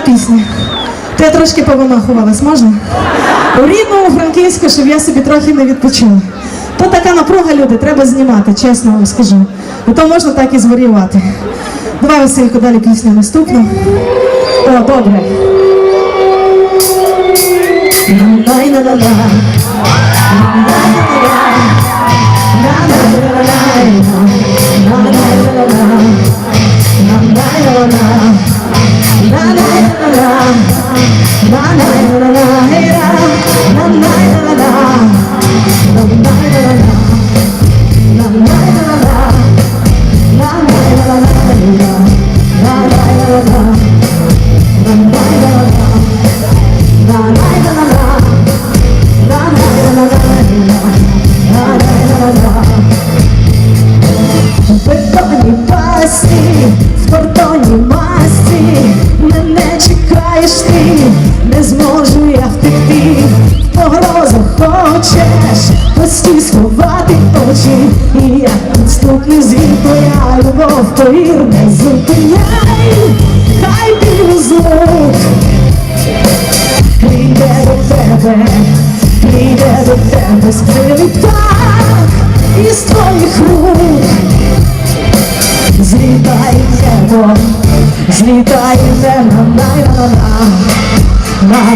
пісня. Я трошки повимахувалась, можна? У рідному Франківську, щоб я собі трохи не відпочила. То така напруга, люди, треба знімати, чесно вам скажу. Бо то можна так і зварювати. Давай, Василько, далі пісня наступна. О, добре. My name хочеш постій сховати очі, і як підступний звір твоя любов, повір, не зупиняй, хай біль звук прийде до тебе, прийде до тебе скрилий птах із твоїх рук. Злітай небо, злітай небо, най на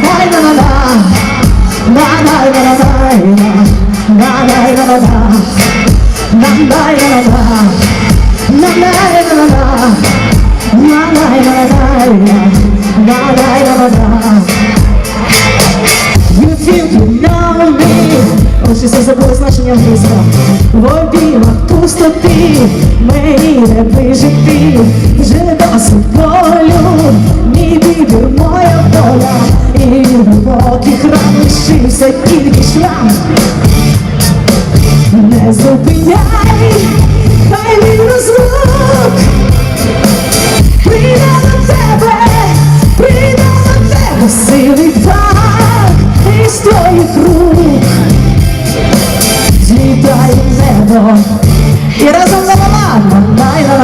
You think you know me все забули значення англійського В обіймах пустоти Мені не вижити Вже досить Не зупиняй Хай він розлук Прийде до тебе, прийде до тебе силий так із твоїх рук. Злітай в небо. І разом на на на на на на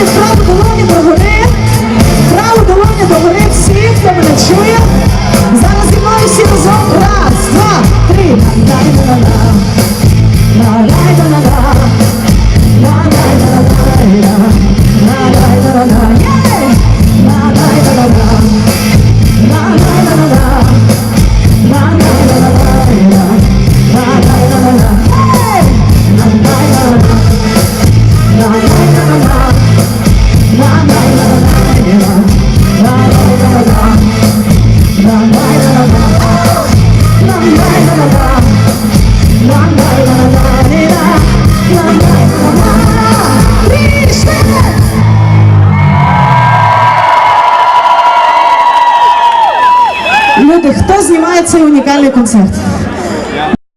Давайте праву долоні догори, праву долоні догори всі, хто мене чує. Зараз зі мною всі разом. Раз, два, три. Люди, хто знімає цей унікальний концерт?